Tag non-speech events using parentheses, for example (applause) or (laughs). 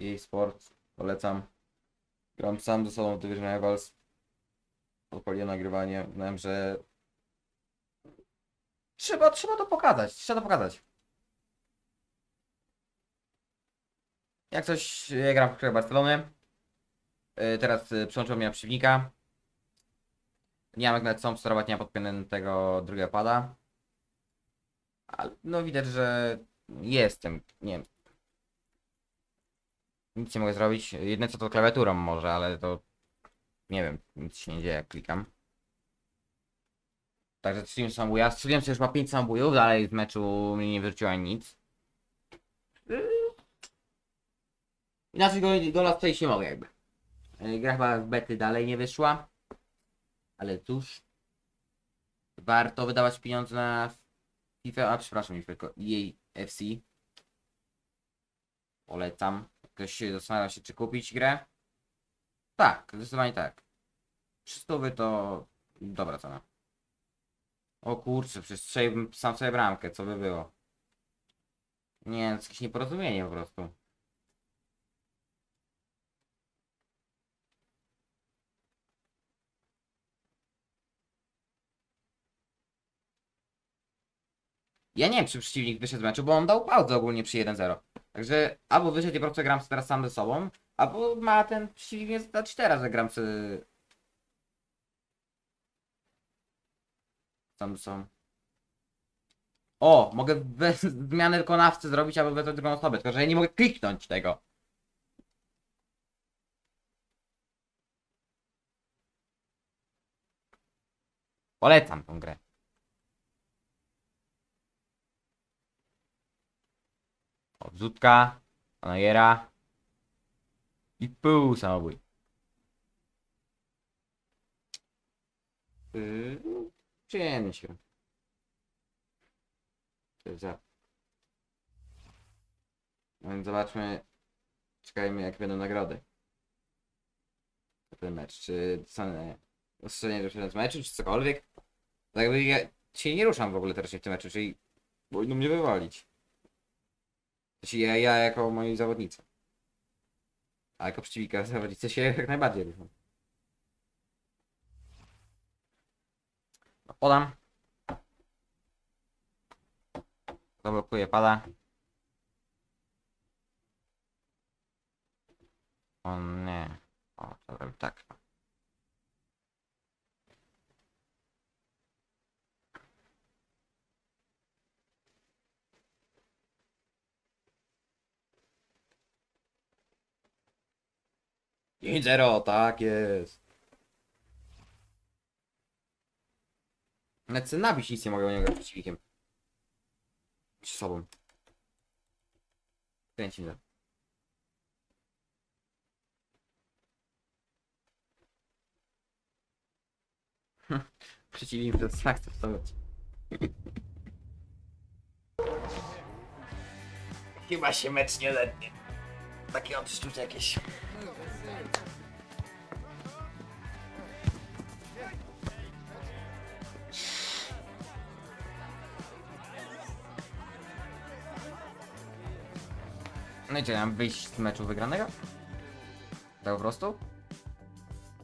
EA Sports, polecam. Gram sam ze sobą w Division Rivals. Odpaliłem nagrywanie, uznałem, że trzeba, trzeba to pokazać, trzeba to pokazać. Jak coś, ja gram w kraju Barcelony. Yy, Teraz yy, przyłączyłem mnie na przeciwnika. Nie mam jak nawet sam sterować, nie mam podpiętego drugiego pada. Ale no widać, że jestem, nie wiem. Nic nie mogę zrobić. Jedne co to klawiaturą może, ale to nie wiem, nic się nie dzieje jak klikam. Także strzeliłem sambuja. Strzeliłem sobie już ma 5 sambujów, dalej w meczu mnie nie wyrzuciła nic. Yy. Inaczej go, gola strzelić nie mogę jakby. Yy, Gra chyba w bety dalej nie wyszła. Ale cóż. Warto wydawać pieniądze na FIFA, a przepraszam, tylko EA FC. Polecam. Ktoś się zastanawia się, czy kupić grę? Tak, zdecydowanie tak. 300 to dobra cena. O kurczę, przecież strzeliłbym sam sobie bramkę, co by było? Nie, to jakieś nieporozumienie po prostu. Ja nie wiem, czy przeciwnik wyszedł z meczu, bo on dał pauzę ogólnie przy 1-0. Także albo i po prostu gram teraz sam ze sobą, albo ma ten przeciwnik zdać teraz, że gram. Sam ze sobą. O, mogę bez zmiany wykonawcy zrobić, albo wezwać drugą osobę, tylko że ja nie mogę kliknąć tego. Polecam tą grę. Odrzutka, Anajera i pół samobój. Yy, przyjemnie się. Za- No więc zobaczmy. Czekajmy jak będą nagrody. Na ten mecz. Czy dostanę ostrzeżenie, że przyjdę z meczu, czy cokolwiek. Tak jakby ja się nie ruszam w ogóle teraz w tym meczu, czyli powinno mnie wywalić. Znaczy ja, ja jako moi zawodnicy. A jako przeciwnika (laughs) zawodnicy się jak najbardziej ruszą. No, podam. Zablokuje pada. O nie. O, dobra, tak. Pięć zero, tak jest. Nawet nabić nic nie mogę u niego przeciwnikiem. Z sobą. Kręci mnie. (laughs) Przeciwnik to jest zaakceptować. Chyba się mecz nie letnie. Takie odczucie jakieś. No i co, ja mam wyjść z meczu wygranego? Tak po prostu?